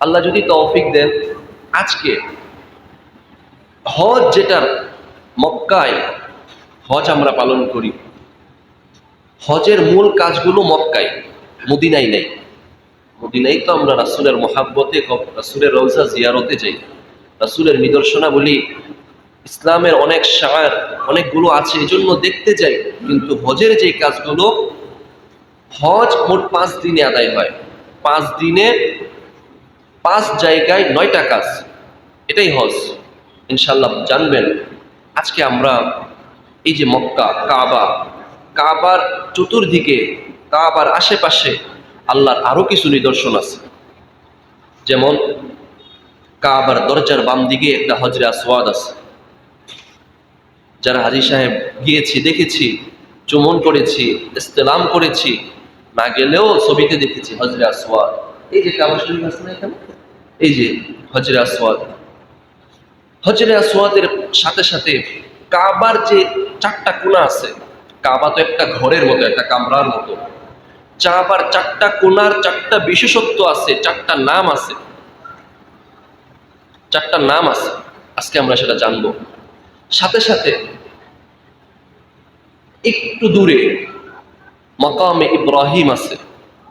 আল্লাহ যদি তৌফিক দেন, আজকে হজ যেটার মক্কায় হজ আমরা পালন করি, হজের মূল কাজগুলো মক্কায়, মদিনায় নেই। মদিনাই তো আমরা রাসুলের মহাব্বতে, রাসুলের রৌজা জিয়ারতে যাই। রাসুলের নিদর্শনাবলী, ইসলামের অনেক সার অনেকগুলো আছে এই জন্য দেখতে যাই। কিন্তু হজের যে কাজগুলো, হজ মোট পাঁচ দিনে আদায় হয়। পাঁচ দিনে পাঁচ জায়গায় নয়টা কাজ। এটাই হজ। ইনশাল্লাহ জানবেন। আজকে আমরা এই যে মক্কা, কাবা, কাবার চতুর্দিকে, কাবার আশেপাশে আল্লাহর আরও কিছু নিদর্শন আছে। যেমন কাবার দরজার বাম দিকে একটা হজরে আসওয়াদ আছে। যারা হাজি সাহেব গিয়েছি, দেখেছি, চুমন করেছি ইস্তেলাম করেছি, না গেলেও ছবিতে দেখেছি হজরে আসওয়াদ। এই যে কাবা আছে না এখানে? এই যে হজরে আসওয়াদ। হজরে আসওয়াদের সাথে সাথে কাবার যে চারটা কোণা আছে, কাবা তো একটা ঘরের মতো, একটা কামরার মতো। চাবার চারটা কোণার চারটা বিশেষত্ব আছে, চারটা নাম আছে। চারটা নাম আছে, আজকে আমরা সেটা জানব। সাথে সাথে একটু দূরে মকামে ইব্রাহিম আছে।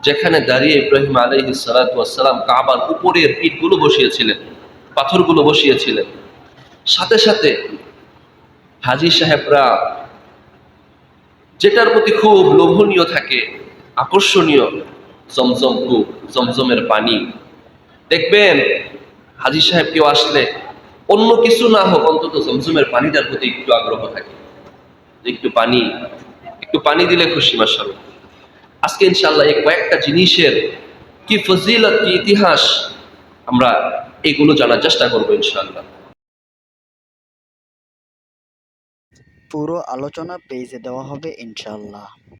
যেখানে দাঁড়িয়ে ইব্রাহিম আলহি সালাম কাবার উপরের ইটগুলো বসিয়েছিলেন, পাথরগুলো বসিয়েছিলেন। সাথে সাথে হাজি সাহেবরা যেটার প্রতি খুব লোভনীয় থাকে, আকর্ষণীয়, জমজম কূপ, জমজমের পানি। দেখবেন, হাজি সাহেব কেউ আসলে অন্য কিছু না হোক, অন্তত জমজমের পানিটার প্রতি একটু আগ্রহ থাকে। একটু পানি একটু পানি দিলে খুশি মাসাল আজকে ইনশাল্লাহ এই কয়েকটা জিনিসের কি ফজিলত, কি ইতিহাস আমরা এগুলো জানার চেষ্টা করব ইনশাল্লাহ পুরো আলোচনা পেজে দেওয়া হবে ইনশাল্লাহ